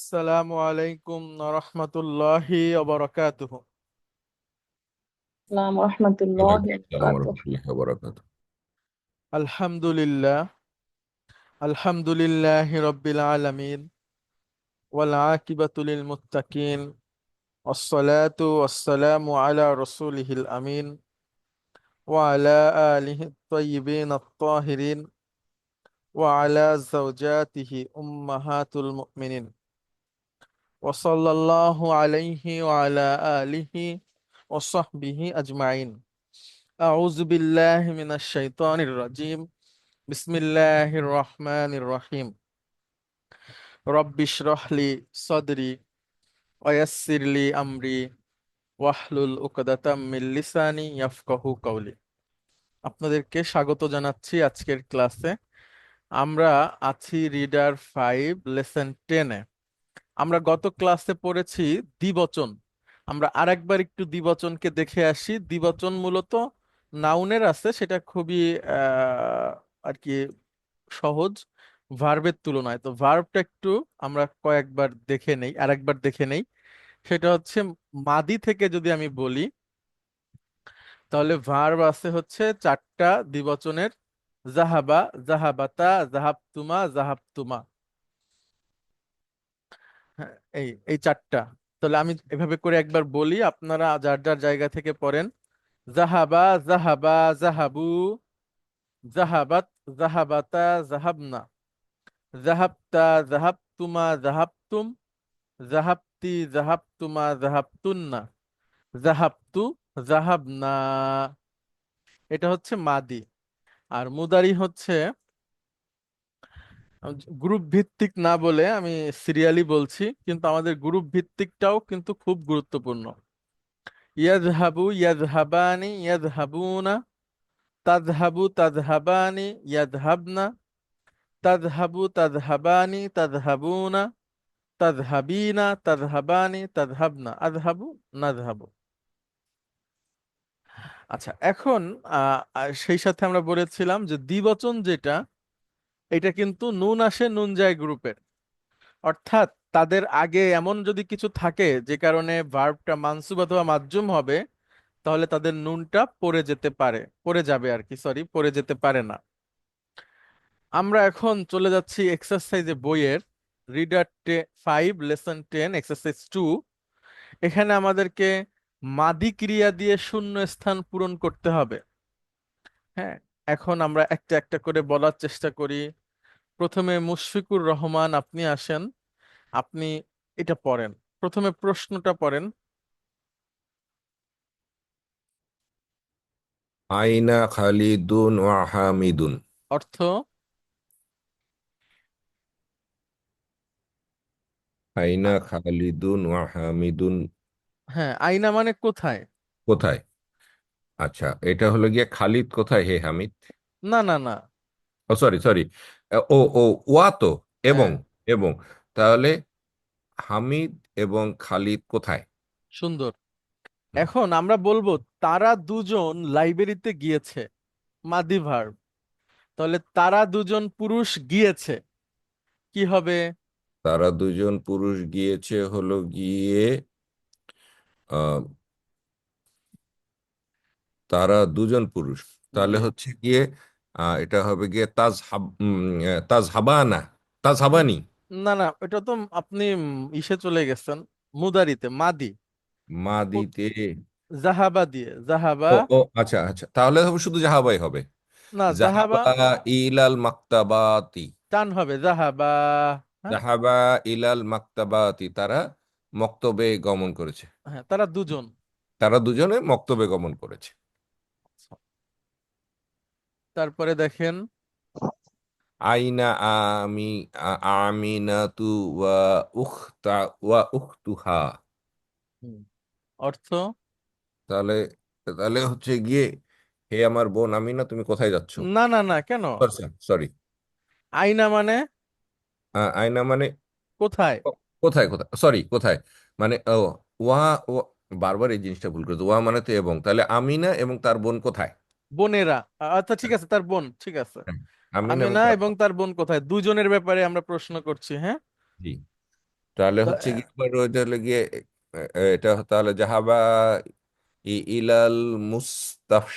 السلام عليكم ورحمة الله وبركاته. السلام ورحمة الله وعليكم السلام وبركاته. ورحمة الله وبركاته. الحمد لله. الحمد لله رب العالمين. والعاقبة للمتقين. والصلاة والسلام على رسوله الأمين. وعلى آله الطيبين الطاهرين. وعلى زوجاته أمهات المؤمنين. وصلى الله عليه وعلى آله وصحبه أجمعين أعوذ بالله من الشيطان الرجيم بسم الله الرحمن الرحيم رب اشرح لي صدري ويسر لي أمري واحلل عقدة من লিসানি ইয়াফকাহু কওলি আপনাদেরকে স্বাগত জানাচ্ছি আজকের ক্লাসে আমরা আছি রিডার ফাইভ লেসন টেনে আমরা গত ক্লাসে পড়েছি দ্বিবচন। আমরা আরেকবার একটু দ্বিবচনকে দেখে আসি। দ্বিবচন মূলত নাউনের আছে, সেটা খুবই আর কি সহজ ভার্বের তুলনায়। তো ভার্বটা একটু আমরা কয়েকবার দেখে নেই, আরেকবার দেখে নেই। সেটা হচ্ছে মাদি থেকে যদি আমি বলি, তাহলে ভার্ব আছে হচ্ছে চারটা দ্বিবচনের জাহাবা জাহাবাতা জাহাবতুমা জাহাবতুমা হ্যাঁ এই এই চারটা। তাহলে আমি এভাবে করে একবার বলি, আপনারা যার যার জায়গা থেকে পড়েন। জাহাবা জাহাবা জাহাবু জাহাবাত জাহাবাতা জাহাবনা জাহাবতা জাহাবতুমা জাহাবতুম জাহাবতি জাহাবতুমা জাহাবতুন্না জাহাবতু জাহাবনা এটা হচ্ছে মাদি। আর মুদারি হচ্ছে গ্রুপ ভিত্তিক না বলে আমি সিরিয়ালি বলছি কিন্তু আমাদের গ্রুপ ভিত্তিকটাও কিন্তু খুব গুরুত্বপূর্ণ। ইয়াজ হাবু ইয়াজ হাবানি ইয়াজ হাবুনা তাজ হাবু তাজ হাবানি ইয়াদ হাবনা তাজ হাবু তাজ ইয়াজহাবু ইয়াজহাবানি ইয়াজহাবুনা তাজহাবু তাজহাবানি ইয়াজহাবনা তাজহাবু তাজহাবানি তাজহাবুনা তাজহাবিনা তাজহাবানি তাজহাবনা আজহাবু নাজহাবু। আচ্ছা এখন আহ, আহ, সেই সাথে আমরা বলেছিলাম যে দ্বিবচন যেটা এটা কিন্তু নুন আসে নুন যায় গ্রুপের অর্থাৎ তাদের আগে এমন যদি কিছু থাকে যে কারণে ভার্বটা মানসুব অথবা মাজজুম হবে, তাহলে তাদের নুনটা পড়ে যেতে পারে, পড়ে যাবে আর কি সরি পড়ে যেতে পারে না। আমরা এখন চলে যাচ্ছি এক্সারসাইজে বইয়ের রিডার টে five lesson ten exercise two এখানে আমাদেরকে মাদি ক্রিয়া দিয়ে শূন্য স্থান পূরণ করতে হবে। হ্যাঁ এখন আমরা একটা একটা করে বলার চেষ্টা করি। প্রথমে মুশফিকুর রহমান আপনি আসেন আপনি এটা পড়েন। প্রথমে প্রশ্নটা পড়েন। আইনা খালিদুন ওয়া হামিদুন। অর্থ? আইনা খালিদুন ওয়া হামিদুন। হ্যাঁ আইনা মানে কোথায়? কোথায়? আচ্ছা এটা হলো গিয়ে খালিদ কোথায় হে হামিদ? না না না। ও সরি সরি ও ও ওয়া তো এবং হ্যাঁ। এবং তাহলে হামিদ এবং খালিদ কোথায়? সুন্দর। এখন আমরা বলব তারা দুজন লাইব্রেরিতে গিয়েছে মাদি ভার্ব। তাহলে তারা দুজন পুরুষ গিয়েছে কি হবে? তারা দুজন পুরুষ গিয়েছে হলো গিয়ে আহ, তারা দুজন পুরুষ। তাহলে হচ্ছে গিয়ে এটা হবে গিয়ে তাজ তাজ হাবানা তাজ হাবানি না না এটা তো আপনি ইসে চলে গেছেন মুদারিতে মাদি। মাদিতে। জাহাবা দিয়ে জাহাবা। ও আচ্ছা আচ্ছা তাহলে হবে শুধু জাহাবাই হবে। না জাহাবা জাহাবা ইলাল মাক্তাবাতি। টান হবে জাহাবা হ্যাঁ। জাহাবা ইলাল মাক্তাবাতি তারা মক্তবে গমন করেছে। হ্যাঁ তারা দুজন। তারা দুজনে মক্তবে গমন করেছে। তারপরে দেখেন। আইনা আমি আমিনাতু ওয়া উখতা ওয়া উখতুহা। অর্থ? তাহলে তাহলে হচ্ছে গিয়ে হে আমার বোন আমিনা তুমি কোথায় যাচ্ছ? না না না কেন? সরি আইনা মানে? আয়না মানে কোথায়? কোথায় কোথায়? সরি কোথায়? মানে ও ওয়া বারবার এই জিনিসটা ভুল করেছে। ওয়া মানে তো এবং। তাহলে আমিনা এবং তার বোন কোথায়? বোনেরা। আচ্ছা ঠিক আছে তার বোন ঠিক আছে। আমিনা এবং তার বোন কোথায়? দুজনের ব্যাপারে আমরা প্রশ্ন করছি হ্যাঁ? জি। তাহলে হচ্ছে কি তোমার ওইটা হলো গিয়ে এটা তাহলে জাহাবা ইলাল মুস্তাশ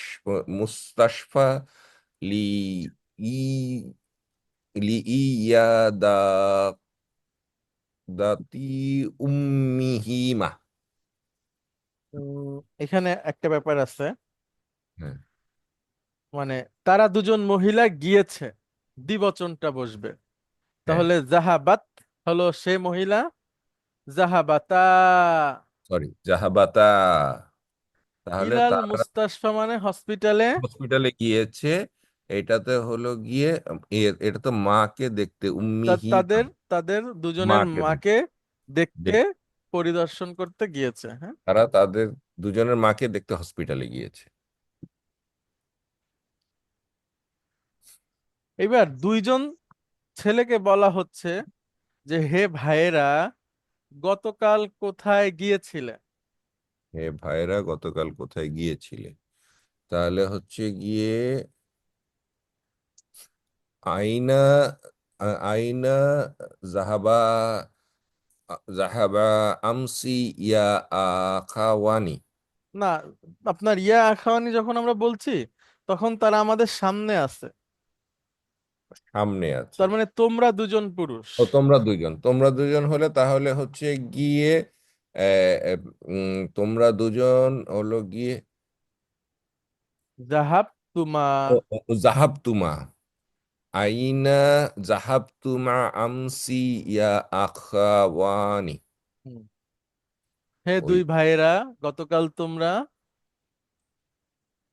মুস্তাশফা লি ই লি ইয়াদা দাতি উম্মিহিমা। উম, এখানে একটা ব্যাপার আছে। হ্যাঁ। মানে তারা দুজন মহিলা গিয়েছে দ্বিবচনটা বসবে। হ্যাঁ। তাহলে জাহাবাত হলো সে মহিলা জাহাবাতা। সরি জাহাবাতা। তাহলে তারা মুস্তাশফা মানে হসপিটালে। হসপিটালে গিয়েছে এটাতে হলো গিয়ে এটা তো মাকে দেখতে উম্মিহি তাদের তাদের দুজনের মাকে মাকে দেখতে পরিদর্শন করতে গিয়েছে হ্যাঁ। তারা তাদের দুজনের মাকে দেখতে হসপিটালে গিয়েছে। এবার দুইজন ছেলেকে বলা হচ্ছে যে হে ভাইয়েরা গতকাল কোথায় গিয়েছিলে? হে ভাইরা গতকাল কোথায় গিয়েছিলে? তাহলে হচ্ছে গিয়ে আইনা আইনা জাহাবা জাহাবা আমসি ইয়া আখাওয়ানি। না আপনার ইয়া আখাওয়ানি যখন আমরা বলছি তখন তারা আমাদের সামনে আছে। সামনে আছে। তার মানে তোমরা দুজন পুরুষ। ও তোমরা দুজন তোমরা দুজন হলে তাহলে হচ্ছে গিয়ে তোমরা দুজন হলো গিয়ে জাহাব তুমা। ও, জাহাবতুমা আইনা জাহাবতুমা আমসি ইয়া আখাওয়ানি হে দুই ভাইয়েরা গতকাল তোমরা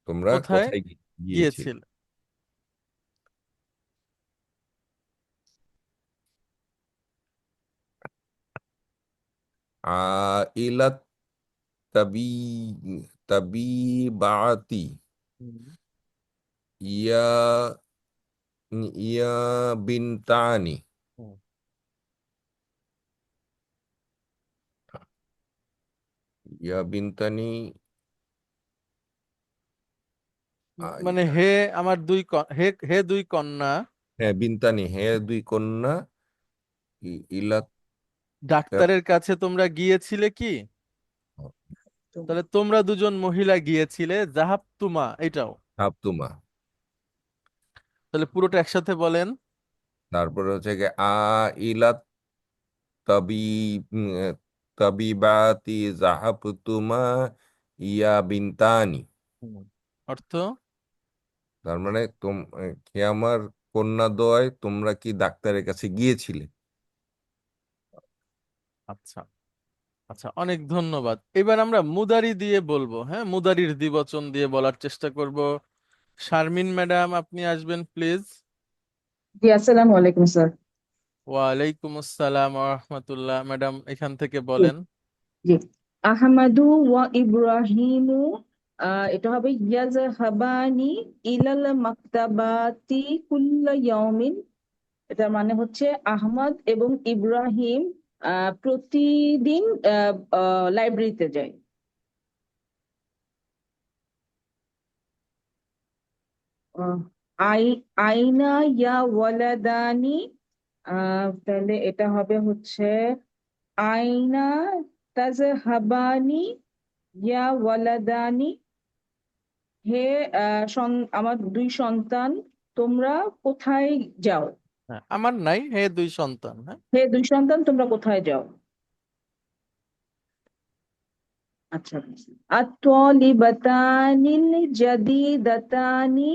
তোমরা কোথায় গিয়েছিলে? আইলাত তাবি তাবিবাতি। হুম। ইয়া ইয়া বিনতানি। ইয়া বিনতানি। মানে হে আমার দুই হে হে দুই কন্যা। হ্যাঁ বিনতানি হে দুই কন্যা। ইলাত ডাক্তারের কাছে তোমরা গিয়েছিলে কি? তাহলে তোমরা দুজন মহিলা গিয়েছিলে জাহাব তুমা এটাও। হাবতুমা তাহলে পুরোটা একসাথে বলেন। তারপরে হচ্ছে গিয়ে আ ইলাত তাবি উম, তাবিবাতি জাহাবতুমা ইয়া বিনতানি। অর্থ? তার মানে তোম হে আমার কন্যাদ্বয় তোমরা কি ডাক্তারের কাছে গিয়েছিলে? আচ্ছা আচ্ছা অনেক ধন্যবাদ। এবার আমরা মুদারি দিয়ে বলব হ্যাঁ? মুদারির দ্বিবচন দিয়ে বলার চেষ্টা করব। শারমিন ম্যাডাম আপনি আসবেন প্লিজ। জি আসসালামু আলাইকুম স্যার। ওয়ালাইকুম আসসালাম রহমতুল্লাহ। ম্যাডাম এখান থেকে বলেন। জি। আহমাদু ওয়া ইব্রাহিমু এটা হবে ইয়াজহাবানি ইলাল মাকতাবাতি কুল্লা ইয়াউমিন। এটা মানে হচ্ছে আহমদ এবং ইব্রাহিম প্রতিদিন লাইব্রেরিতে যাই। আইনা ইয়া ওয়ালাদানি তাহলে এটা হবে হচ্ছে, আইনা তাজহাবানি ইয়া ওয়ালাদানি। হে আমার দুই সন্তান, তোমরা কোথায় যাও? হ্যাঁ আমার নাই হে দুই সন্তান হ্যাঁ। হে দুই সন্তান তোমরা কোথায় যাও? আচ্ছা। আত্তালিবাতানিল জাদিদাতানি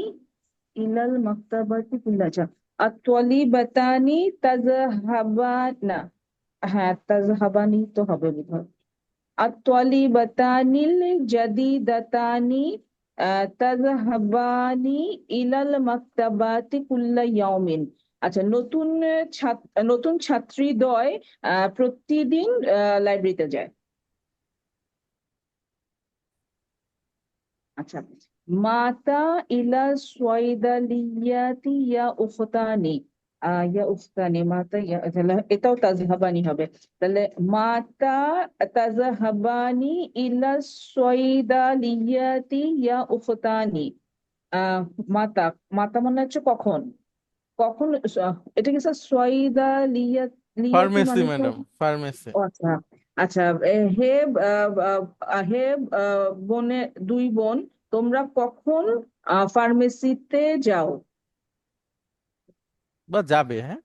ইলাল মাকতাবাতি কুল্লা আচ্ছা আত্তালিবাতানি তাজহাবানা। হ্যাঁ তাজহাবানি তো হবে বোধহয়। আত্তালিবাতানিল জাদিদাতানি আহ, তাজহাবানি ইলাল মাকতাবাতি কুল্লা ইয়াউমিন। আচ্ছা নতুন ছাত্র নতুন ছাত্রীদ্বয় প্রতিদিন লাইব্রেরিতে যায়? আচ্ছা মাতা ইলা সোয়াইদালিয়াতি ইয়া উখতানি ইয়া উখতানি, মাতা ইয়া এটাও তাজহাবানি হবে। তাহলে মাতা তাজহাবানি ইলা সোয়াইদালিয়াতি ইয়া উখতানি মাতা মাতা মনে হচ্ছে কখন? কখন এটা কি স্যার সোয়াইদালিয়াত লিয়াতি ফার্মেসি মানে তো ম্যাডাম ফার্মেসি। আচ্ছা আচ্ছা হে হে বোনে দুই বোন তোমরা কখন ফার্মেসিতে যাও? বা যাবে হ্যাঁ?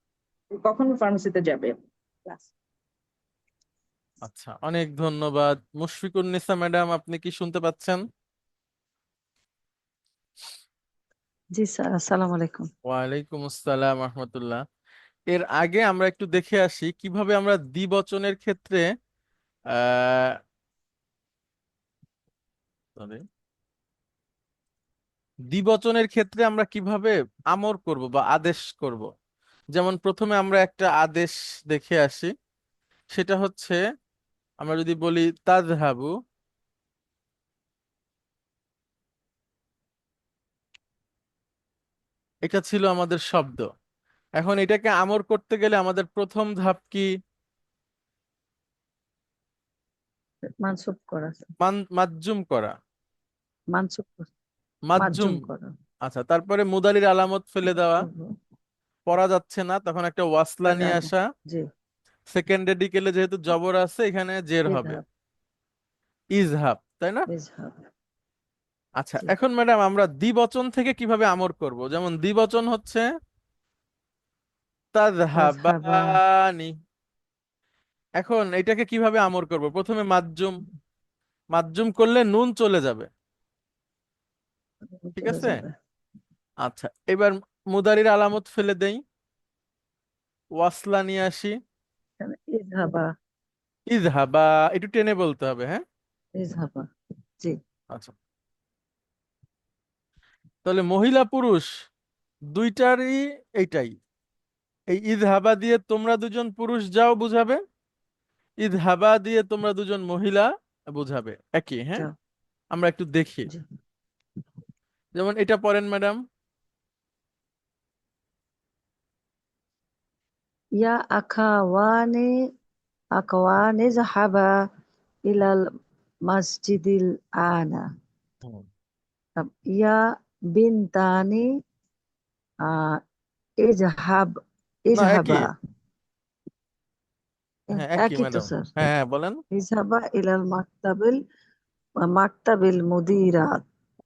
কখন ফার্মেসিতে যাবে? আচ্ছা অনেক ধন্যবাদ। মুশফিকুন্নিসা ম্যাডাম আপনি কি শুনতে পাচ্ছেন? জি স্যার, আসসালামু আলাইকুম। ওয়ালাইকুম আসসালাম রহমতুল্লাহ। এর আগে আমরা একটু দেখে আসি কীভাবে আমরা দ্বিবচনের ক্ষেত্রে, আহ দ্বিবচনের ক্ষেত্রে আমরা কীভাবে আমর করব বা আদেশ করব? যেমন প্রথমে আমরা একটা আদেশ দেখে আসি। সেটা হচ্ছে, আমরা যদি বলি তাযহাবু এটা ছিল আমাদের শব্দ। এখন এটাকে আমর করতে গেলে আমাদের প্রথম ধাপ কি? মানসুব করা মাজ্জুম করা। মানসুব মাজ্জুম। করা। আচ্ছা তারপরে মুদারির আলামত ফেলে দেওয়া। পড়া যাচ্ছে না তখন একটা ওয়াসলা নিয়ে আসা। সেকেন্ড রেডিকেলে যেহেতু জবর আছে এখানে জের হবে। ইজহাব তাই না। আচ্ছা এখন ম্যাডাম আমরা দ্বিবচন থেকে কীভাবে আমর করব? যেমন দ্বিবচন হচ্ছে তাযহাবানি এখন এটাকে কীভাবে আমর করব? প্রথমে মাজ্জুম মাজ্জুম করলে নুন চলে যাবে। ঠিক আছে? আচ্ছা এবার মুদারির আলামত ফেলে দেই। ওয়াসলা নিয়ে আসি। ইযহাবা ইজহাবা। একটু টেনে বলতে হবে হ্যাঁ? ইযহাবা জি। আচ্ছা তাহলে মহিলা পুরুষ দুইটারই এইটাই। এই ইজহাবা দিয়ে তোমরা দুজন পুরুষ যাও বুঝাবে ইজহাবা দিয়ে তোমরা দুজন মহিলা বুঝাবে একই হ্যাঁ? আমরা একটু দেখি। যেমন এটা পড়েন ম্যাডাম। ইয়া আখাওয়ানি আখাওয়ানি যাহাবা ইলাল মাসজিদিল আনা। ইয়া বিনতানি আহ ইজহাব ইজহাবা হ্যাঁ একই তো স্যার হ্যাঁ বলেন। ইজহাবা ইলাল মাকতাবিল মাকতাবিল মুদিরাত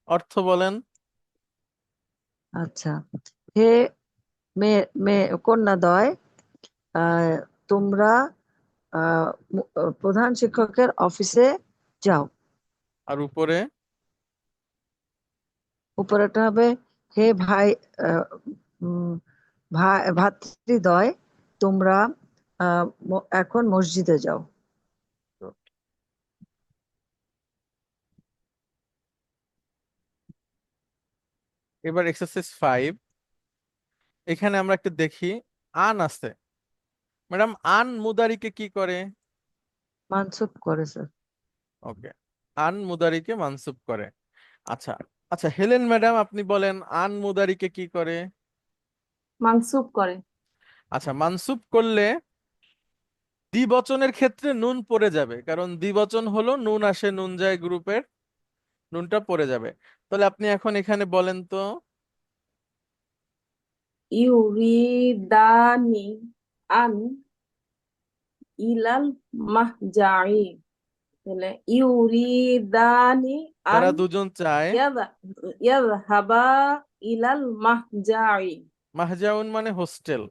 অর্থ বলেন। আচ্ছা। হে মেয়ে মেয়ে কন্যাদ্বয় আহ, তোমরা প্রধান শিক্ষকের অফিসে যাও। আর উপরে? উপরেটা হবে হে ভাই ভাতৃদ্বয় তোমরা আহ, এখন মসজিদে যাও। এবার এক্সারসাইজ ফাইভ এখানে আমরা একটু দেখি আন আছে। ম্যাডাম আন মুদারিকে কি করে? মানসুব করে স্যার। ওকে। আন মুদারিকে মানসুব করে। আচ্ছা আচ্ছা হেলেন ম্যাডাম আপনি বলেন আন মুদারিকে কি করে? মানসুব করে। আচ্ছা মানসুব করলে দ্বিবচনের ক্ষেত্রে নুন পড়ে যাবে কারণ দ্বিবচন হলো নুন আসে নুন যায় গ্রুপের নুনটা পড়ে যাবে। তাহলে আপনি এখন এখানে বলেন তো ইউরিদানি আন ইলাল মাহজাই তাহলে ইউরিদানি আন তারা দুজন চায় ইয়াদ- ইলাল মাহজাই মাহজাউন মানে হোস্টেল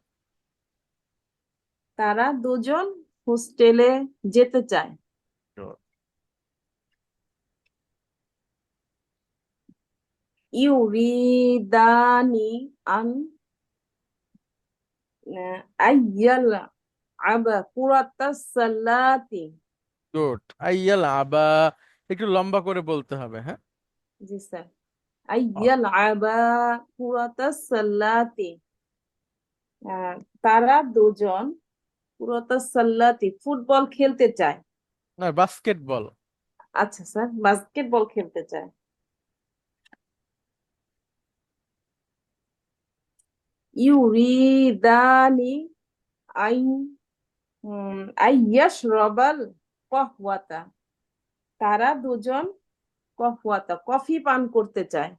তারা দুজন হোস্টেলে যেতে চায় ইউরিদানি আন আইয়াল আবা কুরাতাস সালাতি গুড আইয়াল আবা একটু লম্বা করে বলতে হবে হ্যাঁ? জি স্যার। আইয়াল আবা কুরাতাস সালাতি আহ, তারা দুজন কুরাতাস সালাতি ফুটবল খেলতে চায়। না বাস্কেটবল। আচ্ছা স্যার বাস্কেটবল খেলতে চায়। ইউরিদানি আই উম, আইয়াশরাবাল কফওয়াতা। তারা দুজন কফওয়াতা কফি পান করতে চায়।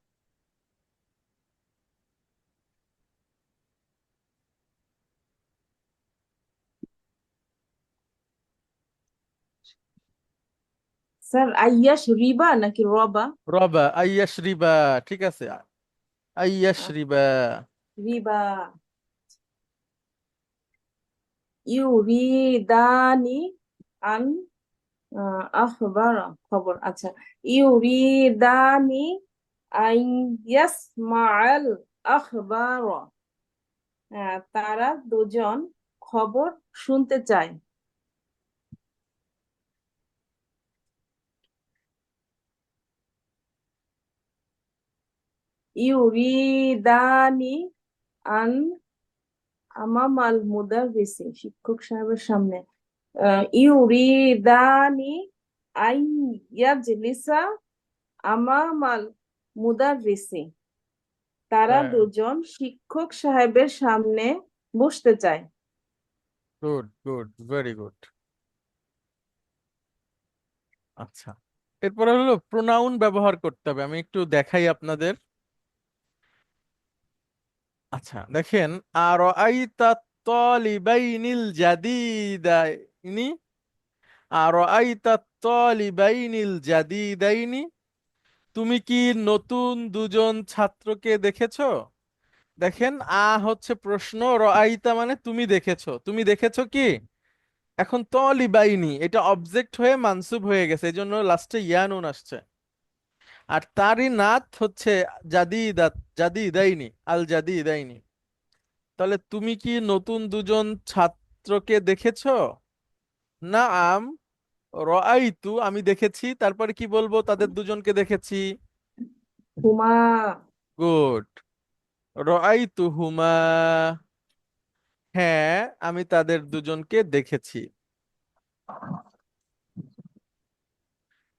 স্যার আইয়াস রিবা নাকি রবা? রবা আইয়াশ রিবা ঠিক আছে। আইয়াশ আচ্ছা। রিবা। রিবা। ইউরিদানি আন আখবারা খবর আচ্ছা। ইউরিদানি আন ইয়াসমাআল আখবারা। আহ, তারা দুজন খবর শুনতে চায়। ইউরিদানি আন আমামাল মুদাররিসি শিক্ষক সাহেবের সামনে। ইউরিদানি আই ইয়াজলিসা আমামাল মুদাররিসি তারা। দুজন শিক্ষক সাহেবের সামনে বসতে চায়। গুড গুড ভেরি গুড আচ্ছা এরপরে হলো প্রোনাউন ব্যবহার করতে হবে। আমি একটু দেখাই আপনাদের। আচ্ছা দেখেন আর আইতা তলিবাইনিল জাদিদাইনি আর তলিবাইনিল জাদিদাইনি? তুমি কি নতুন দুজন ছাত্রকে দেখেছ? দেখেন, আ হচ্ছে প্রশ্ন, রআইতা মানে তুমি দেখেছ। তুমি দেখেছ কি? এখন তলিবাইনি, এটা অবজেক্ট হয়ে মানসুব হয়ে গেছে এই জন্য লাস্টে ইয়ানুন আসছে। আর তারই নাত হচ্ছে জাদিদাত জাদিদাইনি, আল জাদিদাইনি। তাহলে তুমি কি নতুন দুজন ছাত্রকে দেখেছ? না আম রআইতু আমি দেখেছি। তারপরে কি বলব? তাদের দুজনকে দেখেছি। হুমা। গুড। রআইতুহুমা হ্যাঁ আমি তাদের দুজনকে দেখেছি।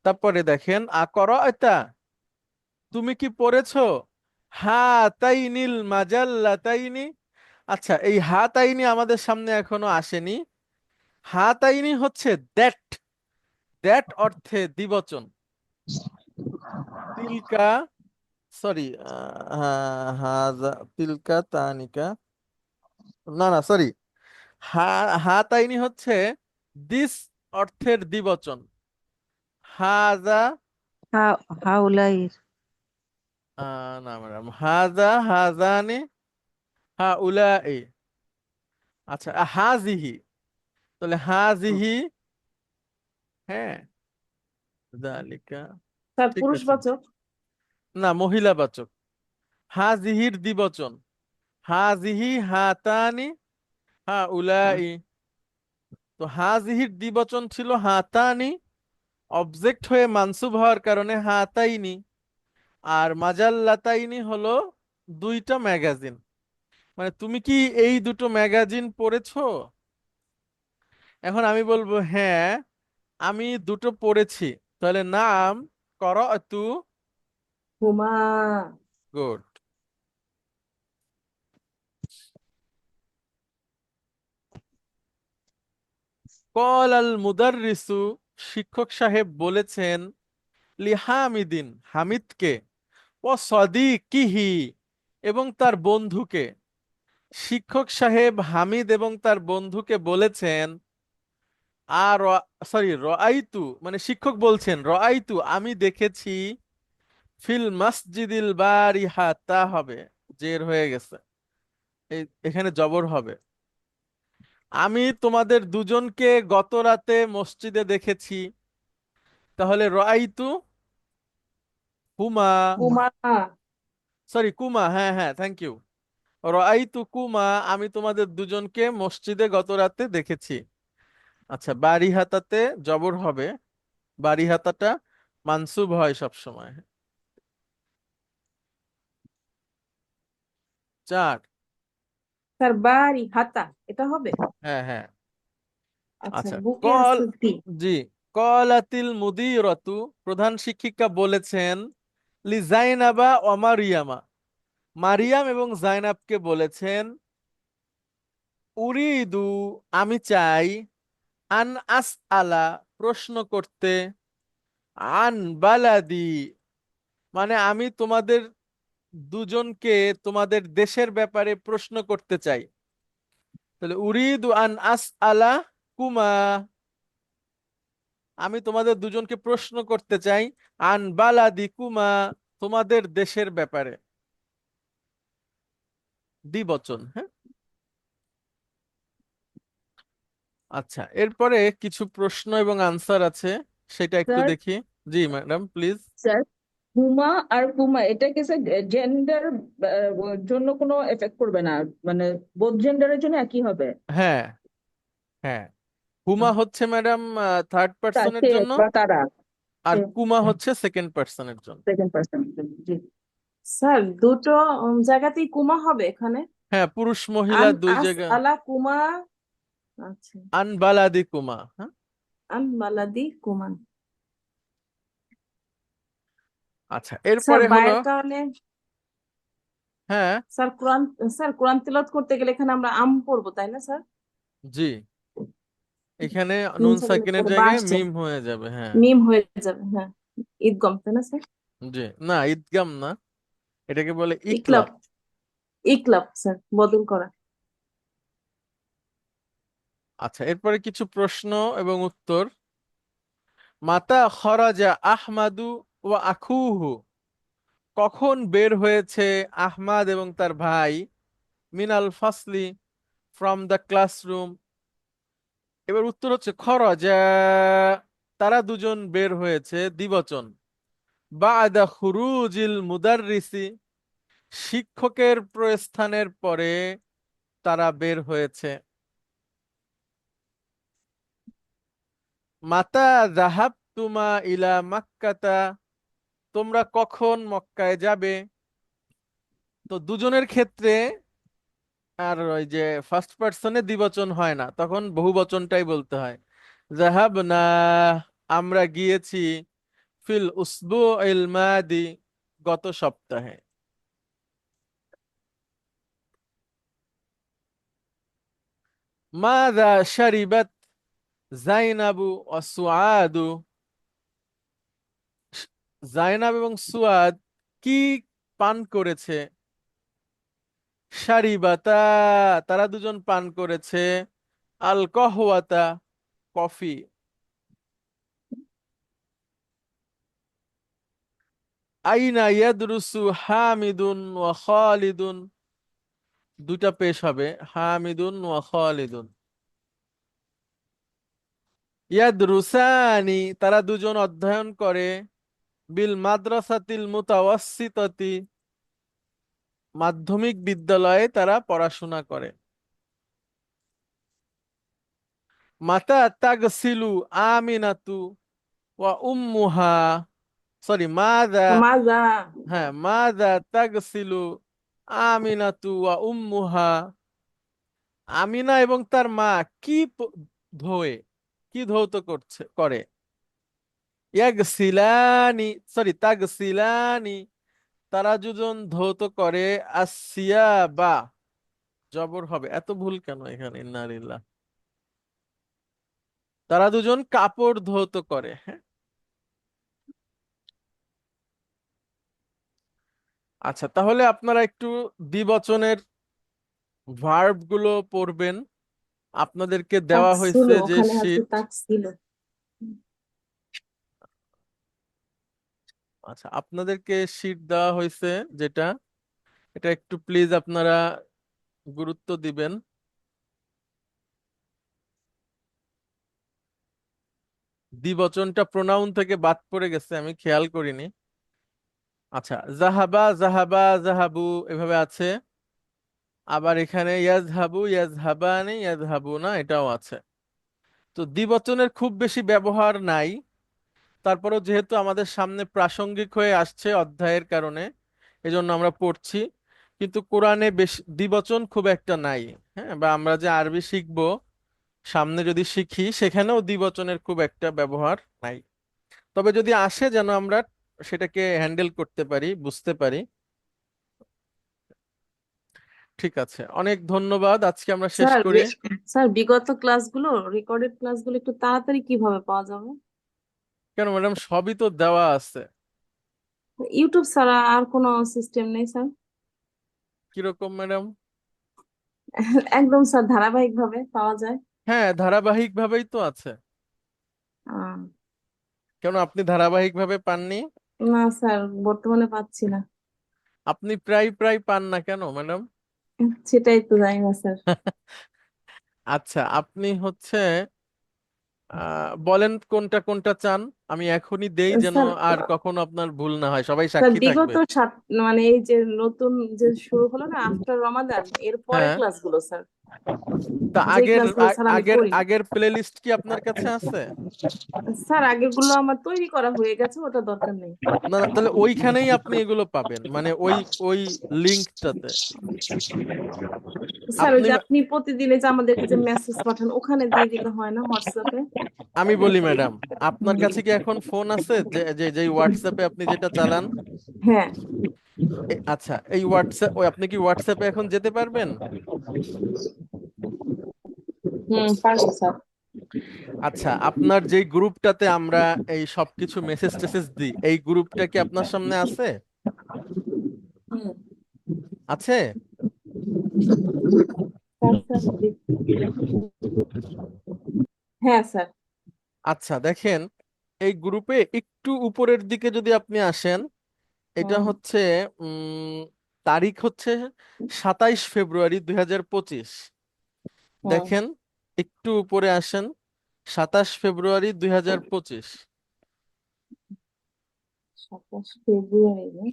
তারপরে দেখেন আকরাআতা তুমি কি পড়েছো? হাতাইনিল মাজাল্লাতাইনি আচ্ছা এই হা তাইনি আমাদের সামনে এখনও আসেনি। হাতাইনি হচ্ছে দ্যাট। দ্যাট অর্থে দ্বিবচন। তিলকা সরি হাজা তিলকা তানিকা। না না সরি হা হাতাইনি হচ্ছে দিস অর্থের দ্বিবচন। হাজা হাউলাইর না ম্যাডাম। হাজা হাজানি হা উলাই আচ্ছা হাজিহি তাহলে হাজিহি হ্যাঁ। দালিকা স্যার ঠিক আছে। পুরুষবাচক না মহিলাবাচক হাজিহির দ্বিবচন। হাজিহি হাতানি হা উলাই তো হাজিহির দ্বিবচন ছিল হাতানি। অবজেক্ট হয়ে মানসুব হওয়ার কারণে হাতাইনি। আর মাজাল্লাতাইনি হলো দুইটা ম্যাগাজিন। মানে তুমি কি এই দুটো ম্যাগাজিন পড়েছো? এখন আমি বলব হ্যাঁ আমি দুটো পড়েছি। তাহলে নাম করতু হুমা গুড। কল আল মুদাররিসু শিক্ষক সাহেব বলেছেন লিহামিদিন হামিদকে ও সদিকিহি এবং তার বন্ধুকে। শিক্ষক সাহেব হামিদ এবং তার বন্ধুকে বলেছেন আর সরি রআইতু মানে শিক্ষক বলছেন রআইতু আমি দেখেছি ফিল মসজিদিল বারিহা তা হবে জের হয়ে গেছে। এখানে জবর হবে। আমি তোমাদের দুজনকে গত রাতে মসজিদে দেখেছি। তাহলে রআইতু হুমা হুমা সরি কুমা হ্যাঁ হ্যাঁ থ্যাংক ইউ রআইতু কুমা আমি তোমাদের দুজনকে মসজিদে গত রাতে দেখেছি। আচ্ছা বারিহাতাতে জবর হবে বারিহাতাটা মানসুব হয় সব সময় চার। স্যার বাড়ি হাতা এটা হবে? হ্যাঁ হ্যাঁ। আচ্ছা আচ্ছা কল জি কলাতিল মুদিরতু প্রধান শিক্ষিকা বলেছেন লি জাইনাবা ও মারিয়ামা। মারিয়াম এবং জাইনাবকে বলেছেন উরিদু আমি চাই আন আস আলা প্রশ্ন করতে, আন বালাদি মানে আমি তোমাদের দুজনকে তোমাদের দেশের ব্যাপারে প্রশ্ন করতে চাই। তাহলে উরিদু আন আস আলা কুমা। আমি তোমাদের দুজনকে প্রশ্ন করতে চাই, আন বালাদি কুমা, তোমাদের দেশের ব্যাপারে। দ্বিবচন হ্যাঁ? আচ্ছা এরপরে কিছু প্রশ্ন এবং আনসার আছে সেটা একটু স্যার দেখি। জি ম্যাডাম প্লিজ স্যার হুমা আর কুমা এটা কি স্যার জেন্ডার জন্য কোনো এফেক্ট করবে না? মানে বোথ জেন্ডারের জন্য একই হবে? হ্যাঁ হ্যাঁ। হুমা হচ্ছে ম্যাডাম থার্ড পার্সনের সে জন্য বা তারা আর কুমা হচ্ছে সেকেন্ড পার্সনের জন্য। সেকেন্ড পার্সন জি। স্যার দুটো উম, জায়গাতেই কুমা হবে এখানে? হ্যাঁ পুরুষ মহিলা আন দুই আস জায়গা আলা কুমা আচ্ছা। আন বালাদিকুমা হ্যাঁ? আন বালাদি কুমান আচ্ছা এরপরে হলো হ্যাঁ। স্যার কোরআন স্যার কোরআন তেলাওয়াত করতে গেলে এখানে আমরা আম পড়ব তাই না স্যার? জি। এখানে নুন সাকিনের জায়গায় মিম হয়ে যাবে হ্যাঁ। মিম হয়ে যাবে হ্যাঁ। ঈদগম তাই না স্যার? জি না ঈদগাম না। এটাকে বলে ইকলাব। ইকলাব। ইকলাব স্যার বদল করা। আচ্ছা এরপরে কিছু প্রশ্ন এবং উত্তর। মাতা খরাজা আহমাদু ও আখুহু কখন বের হয়েছে আহমাদ এবং তার ভাই? মিনাল ফাসলি ফ্রম দ্য ক্লাসরুম এবার উত্তর হচ্ছে খরাজা। তারা দুজন বের হয়েছে দ্বিবচন। বাদা খুরুজিল মুদাররিসি শিক্ষকের প্রস্থানের পরে তারা বের হয়েছে। মাতা যাহাবতুমা ইলা মাক্কাতা, তোমরা কখন মক্কায় যাবে? তো দুজনের ক্ষেত্রে আর ওই যে ফার্স্ট পার্সনে দ্বিবচন হয় না, তখন বহু বচনটাই বলতে হয়। জাহাব না আমরা গিয়েছি ফিল উসবু ইল মাদি গত সপ্তাহে। মাযা শারিবাত জাইনাবু ও সুআদু। জাইনাব এবং সুয়াদ কি পান করেছে? শারিবাতা, তারা দুজন পান করেছে। আল কফি। আইনা ইয়াদরুসু হামিদুন ওয়া খালিদুন। দুটা পেশ হবে, হামিদুন ওয়া খালিদুন। ইয়াদরুসানি তারা দুজন অধ্যয়ন করে বিল মাদ্রাসাতিল মুতাওয়াসসিতাতি মাধ্যমিক বিদ্যালয়ে তারা পড়াশোনা করে। মাতা তাগসিলু আমিনাতু ওয়া উম্মুহা সরি মাদা মাজা হ্যাঁ মাদা তাগসিলু আমিনাতু ওয়া উম্মুহা। আমিনা এবং তার মা কি ধোয়ে? কি ধৌত করছে, করে। ইয়াগসিলানি সরি তাগসিলানি তারা দুজন ধৌত করে আসিয়াবা জবর হবে, এত ভুল কেন এখানে? ইন্নালিল্লাহ। তারা দুজন কাপড় ধৌত করে হ্যাঁ? আচ্ছা তাহলে আপনারা একটু দ্বিবচনের ভার্বগুলো পড়বেন। আপনাদেরকে দেওয়া হয়েছে যে তাকসিলু আচ্ছা আপনাদেরকে শীট দেওয়া হয়েছে যেটা এটা একটু প্লিজ আপনারা গুরুত্ব দিবেন। দ্বিবচনটা প্রোনাউন থেকে বাদ পড়ে গেছে আমি খেয়াল করিনি। আচ্ছা জাহাবা জাহাবা জাহাবু এভাবে আছে। আবার এখানে ইয়াজহাবু, ইয়াজহাবানি, ইয়াজহাবুনা এটাও আছে। তো দ্বিবচনের খুব বেশি ব্যবহার নাই। তারপরেও যেহেতু আমাদের সামনে প্রাসঙ্গিক হয়ে আসছে অধ্যায়ের কারণে, এজন্য আমরা পড়ছি। কিন্তু কোরআনে বেশ দ্বিবচন খুব একটা নাই হ্যাঁ? বা আমরা যে আরবি শিখব, সামনে যদি শিখি, সেখানেও দ্বিবচনের খুব একটা ব্যবহার নাই। তবে যদি আসে যেন আমরা সেটাকে হ্যান্ডেল করতে পারি, বুঝতে পারি ঠিক আছে। অনেক ধন্যবাদ আজকে আমরা শেষ স্যার করি। স্যার বিগত ক্লাসগুলো রেকর্ডেড ক্লাসগুলো একটু তাড়াতাড়ি কীভাবে পাওয়া যাবে? কেন ম্যাডাম সবই তো দেওয়া আছে। ইউটিউব ছাড়া আর কোনো সিস্টেম নেই স্যার? কীরকম ম্যাডাম? একদম স্যার ধারাবাহিক ভাবে পাওয়া যায়। হ্যাঁ ধারাবাহিক ভাবেই তো আছে। আহ, কেন আপনি ধারাবাহিকভাবে পাননি? না স্যার বর্তমানে পাচ্ছি না। আপনি প্রায় প্রায় পান না কেন ম্যাডাম? সেটাই তো জানি না স্যার। আচ্ছা আপনি হচ্ছে আহ, বলেন কোনটা কোনটা চান? আমি এখনই দেই যেন স্যার আর কখনো আপনার ভুল না হয়। সবাই স্যার সাক্ষী বিগত থাকবে। সাত মানে এই যে নতুন যে শুরু হলো না আফটার রমাদান এর পরে হ্যাঁ ক্লাসগুলো স্যার। তা আগের আগের আগের প্লে লিস্ট কি আপনার কাছে আছে? স্যার আগেরগুলো আমার তৈরি করা হয়ে গেছে ওটা দরকার নেই। না তাহলে ওইখানেই আপনি এগুলো পাবেন মানে ওই ওই লিঙ্কটাতে স্যার ওই আপনি যে আপনি প্রতিদিন যে আমাদেরকে যে মেসেজ পাঠান ওখানে দিয়ে দিলে হয় না হোয়াটসঅ্যাপে আমি বলি ম্যাডাম আপনার কাছে কি এখন ফোন আছে? যে যে হোয়াটসঅ্যাপে আপনি যেটা চালান? হ্যাঁ। আচ্ছা এই হোয়াটসঅ্যাপ ওই আপনি কি হোয়াটসঅ্যাপে এখন যেতে পারবেন? হুম স্যার। আচ্ছা আপনার যেই গ্রুপটাতে আমরা এই সবকিছু মেসেজ টেসেজ দিই এই গ্রুপটা কি আপনার সামনে আছে? আছে? হ্যাঁ স্যার। আচ্ছা দেখেন এই গ্রুপে একটু উপরের দিকে যদি আপনি আসেন এটা হচ্ছে উম তারিখ হচ্ছে সাতাইশ ফেব্রুয়ারি দুই হাজার পঁচিশ। দেখেন একটু উপরে আসেন সাতাশ ফেব্রুয়ারি দুই হাজার পঁচিশ।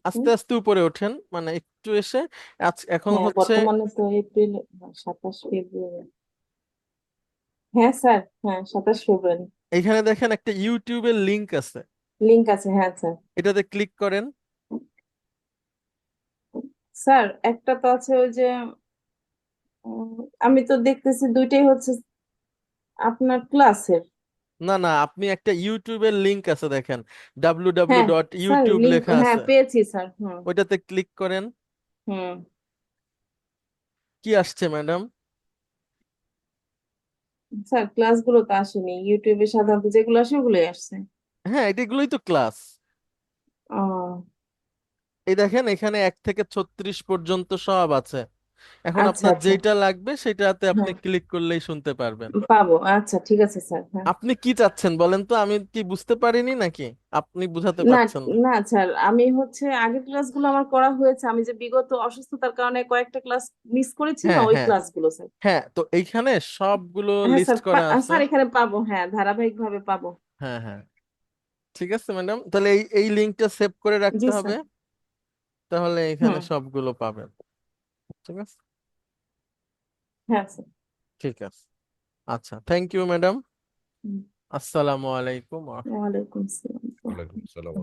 আস্তে আস্তে উপরে ওঠেন মানে একটু এসে আজ এখন হ্যাঁ হচ্ছে বর্তমানে তো এপ্রিল সাতাশ ফেব্রুয়ারি। হ্যাঁ স্যার হ্যাঁ সাতাশ ফেব্রুয়ারি। এখানে দেখেন একটা ইউটিউবের লিংক আছে। লিংক আছে হ্যাঁ স্যার। এটাতে ক্লিক করেন। স্যার একটা তো আছে ওই যে আমি তো দেখতেছি দুইটাই হচ্ছে আপনার ক্লাসের। না না আপনি একটা ইউটিউবের লিংক আছে দেখেন ডাব্লিউ ডাব্লিউ হ্যাঁ ডট ইউটিউব লেখা হ্যাঁ আছে। পেয়েছি স্যার হুম। ওইটাতে ক্লিক করেন। হুম। কি আসছে ম্যাডাম? স্যার ক্লাসগুলো তো আসেনি ইউটিউবে সাধারণত যেগুলো আসে ওগুলোই আসছে। হ্যাঁ এগুলোই তো ক্লাস। ও। এই দেখেন এখানে এক থেকে ছত্রিশ পর্যন্ত সব আছে। এখন আচ্ছা আপনার আচ্ছা। যেটা লাগবে সেটাতে আপনি হ্যাঁ ক্লিক করলেই শুনতে পারবেন। পাবো আচ্ছা ঠিক আছে স্যার হ্যাঁ। আপনি কি চাচ্ছেন বলেন তো? আমি কি বুঝতে পারিনি নাকি? আপনি বুঝাতে না পারছেন না। না স্যার আমি হচ্ছে আগের ক্লাসগুলো আমার করা হয়েছে। আমি যে বিগত অসুস্থতার কারণে কয়েকটা ক্লাস মিস করেছি না হ্যাঁ ওই হ্যাঁ। ক্লাসগুলো স্যার। হ্যাঁ তো এইখানে সবগুলো হ্যাঁ লিস্ট স্যার করা পা- আছে। স্যার এখানে পাবো হ্যাঁ ধারাবাহিকভাবে পাবো। হ্যাঁ হ্যাঁ। ঠিক আছে ম্যাডাম। তাহলে এই এই লিঙ্কটা সেভ করে জি রাখতে স্যার। হবে। তাহলে এখানে হুম। সবগুলো পাবেন। ঠিক আছে? হ্যাঁ স্যার। ঠিক আছে। আচ্ছা থ্যাংক ইউ ম্যাডাম হুম, আসসালামু আলাইকুম। ওয়া ওয়ালাইকুম আসসালাম। ওয়ালাইকুম আসসালাম।